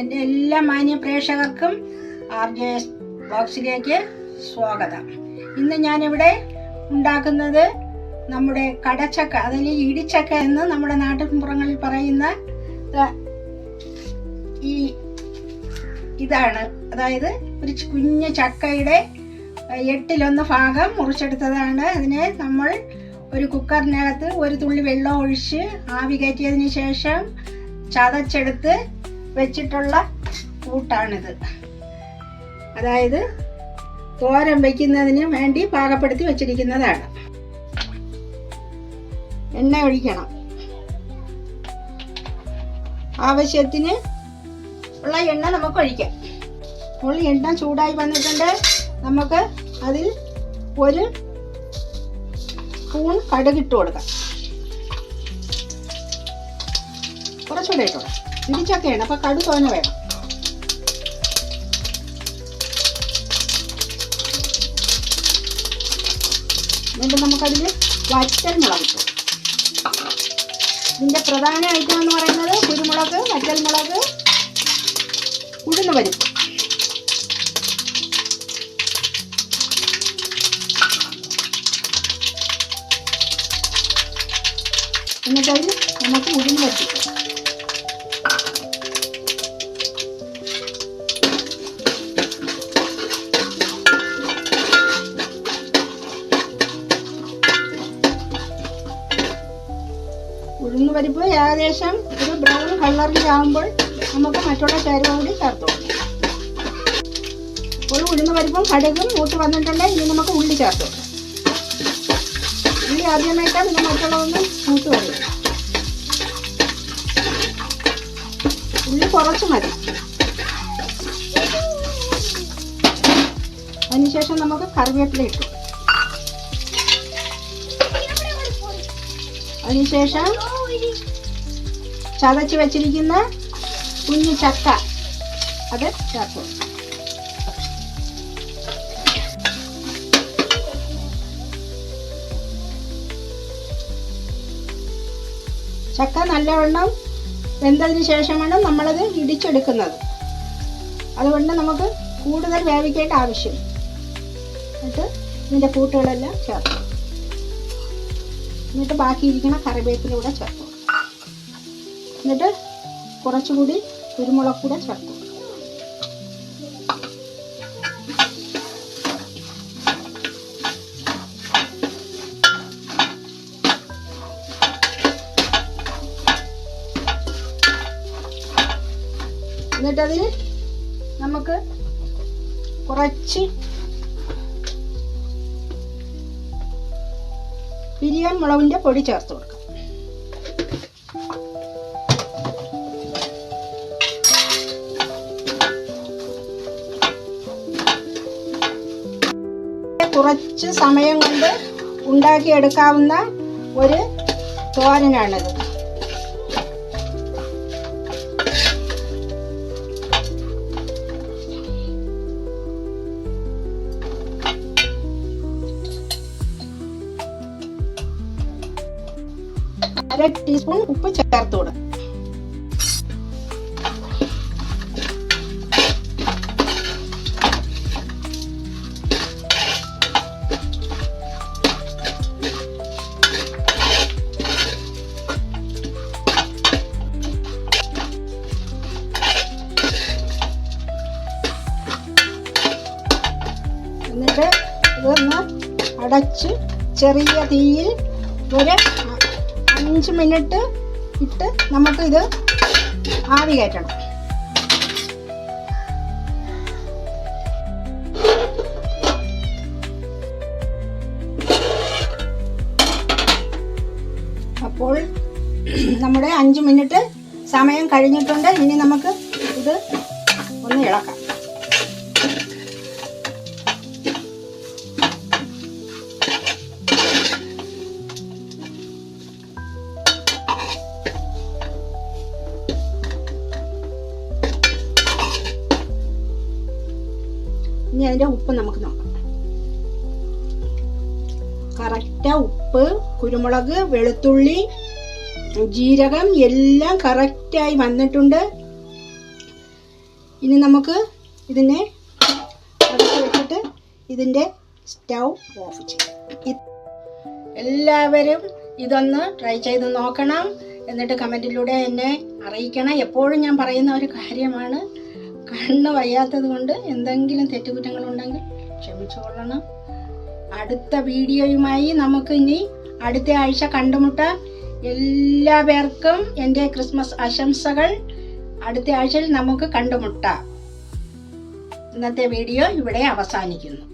എന്റെ എല്ലാ മാന്യ പ്രേക്ഷകർക്കും ആർ ജെ എസ് ബോക്സിലേക്ക് സ്വാഗതം. ഇന്ന് ഞാനിവിടെ ഉണ്ടാക്കുന്നത് നമ്മുടെ കടച്ചക്ക അതിൽ ഇടിച്ചക്ക എന്ന് നമ്മുടെ നാട്ടിൻപുറങ്ങളിൽ പറയുന്ന ഈ ഇതാണ്. അതായത് ഒരു കുഞ്ഞു ചക്കയുടെ എട്ടിലൊന്ന് ഭാഗം മുറിച്ചെടുത്തതാണ്. അതിനെ നമ്മൾ ഒരു കുക്കറിനകത്ത് ഒരു തുള്ളി വെള്ളം ഒഴിച്ച് ആവി കയറ്റിയതിന് ശേഷം ചതച്ചെടുത്ത് വെച്ചിട്ടുള്ള കൂട്ടാണിത്. അതായത് തോരൻ വയ്ക്കുന്നതിന് വേണ്ടി പാകപ്പെടുത്തി വെച്ചിരിക്കുന്നതാണ്. എണ്ണ ഒഴിക്കണം. ആവശ്യത്തിന് ഉള്ള എണ്ണ നമുക്ക് ഒഴിക്കാം. ഉള്ളി എണ്ണ ചൂടായി വന്നിട്ടുണ്ട്. നമുക്ക് അതിൽ ഒരു സ്പൂൺ കടുകിട്ട് കൊടുക്കാം. കുറച്ചുകൂടെ ഇട്ടോളാം ഇടിച്ചൊക്കെയാണ് അപ്പൊ കടു തോന വേണം. എന്നിട്ട് നമുക്കതിൽ വറ്റൽ മുളക് ഇട്ടു. ഇതിന്റെ പ്രധാന ഐറ്റം എന്ന് പറയുന്നത് കുരുമുളക് വറ്റൽ മുളക് ഉഴുന്ന് പരിപ്പ്. എന്നിട്ടതിൽ നമുക്ക് ഉഴുന്ന് വറ്റിക്കാം ഉഴുന്ന് പരിപ്പ് ഏകദേശം ഒരു ബ്രൗൺ കളറിൽ ആകുമ്പോൾ നമുക്ക് മറ്റുള്ള ചേരുവ കൂടി ചേർത്ത്. കൊടുക്കാം ഒരു ഉഴുന്ന് പരിപ്പും കടുകും മൂത്ത് വന്നിട്ടുണ്ട്. ഇനി നമുക്ക് ഉള്ളി ചേർത്ത്. ഉള്ളി ആദ്യമായിട്ട് പിന്നെ മറ്റുള്ളതൊന്നും മൂത്ത് വരും. ഉള്ളി കുറച്ച് മതി. അതിനുശേഷം നമുക്ക് കറിവേപ്പില ഇട്ടു. അതിനുശേഷം ചതച്ച് വെച്ചിരിക്കുന്ന കുഞ്ഞു ചക്ക. അത് ചേർക്കും ചക്ക നല്ലവണ്ണം വെന്തതിന് ശേഷമാണ് നമ്മളത് ഇടിച്ചെടുക്കുന്നത്. അതുകൊണ്ട് നമുക്ക് കൂടുതൽ വേവിക്കേണ്ട ആവശ്യം എന്നിട്ട് ഇതിന്റെ കൂട്ടുകളെല്ലാം ചേർക്കും. എന്നിട്ട് ബാക്കിയിരിക്കുന്ന കറിവേപ്പിലൂടെ ചേർക്കും. എന്നിട്ട് കുറച്ചുകൂടി കുരുമുളക് കൂടെ ചേർക്കും. എന്നിട്ടതിൽ നമുക്ക് കുറച്ച് പിരിയാൻ മുളകിന്റെ പൊടി ചേർത്ത് കൊടുക്കാം. കുറച്ച് സമയം കൊണ്ട് ഉണ്ടാക്കിയെടുക്കാവുന്ന ഒരു തോരനാണിത്. അര ടീസ്പൂൺ ഉപ്പ് ചേർത്ത് കൊടുക്കാം. അടച്ച് ചെറിയ തീയിൽ ഒരു അഞ്ച് മിനിറ്റ് ഇട്ട് നമുക്ക് ഇത് ആവി കയറ്റണം. അപ്പോൾ നമ്മുടെ അഞ്ച് മിനിറ്റ് സമയം കഴിഞ്ഞിട്ടുണ്ട്. ഇനി നമുക്ക് ഇത് ഒന്ന് ഇളക്കാം. ഇനി അതിന്റെ ഉപ്പ് നമുക്ക് നോക്കാം. കറക്റ്റ് ഉപ്പ് കുരുമുളക് വെളുത്തുള്ളി ജീരകം എല്ലാം കറക്റ്റായി വന്നിട്ടുണ്ട്. ഇനി നമുക്ക് ഇതിനെ വെച്ചിട്ട് ഇതിന്റെ സ്റ്റൗ ഓഫ് ചെയ്യാം. എല്ലാവരും ഇതൊന്ന് ട്രൈ ചെയ്ത് നോക്കണം. എന്നിട്ട് കമന്റിലൂടെ എന്നെ അറിയിക്കണം. എപ്പോഴും ഞാൻ പറയുന്ന ഒരു കാര്യമാണ്. കണ്ണ് വയ്യാത്തത് കൊണ്ട് എന്തെങ്കിലും തെറ്റുകുറ്റങ്ങളുണ്ടെങ്കിൽ ക്ഷമിച്ചുകൊള്ളണം അടുത്ത വീഡിയോയുമായി നമുക്ക് ഇനി അടുത്ത ആഴ്ച കണ്ടുമുട്ടാം. എല്ലാ പേർക്കും എന്റെ ക്രിസ്മസ് ആശംസകൾ. അടുത്ത ആഴ്ചയിൽ നമുക്ക് കണ്ടുമുട്ടാം. ഇന്നത്തെ വീഡിയോ ഇവിടെ അവസാനിക്കുന്നു.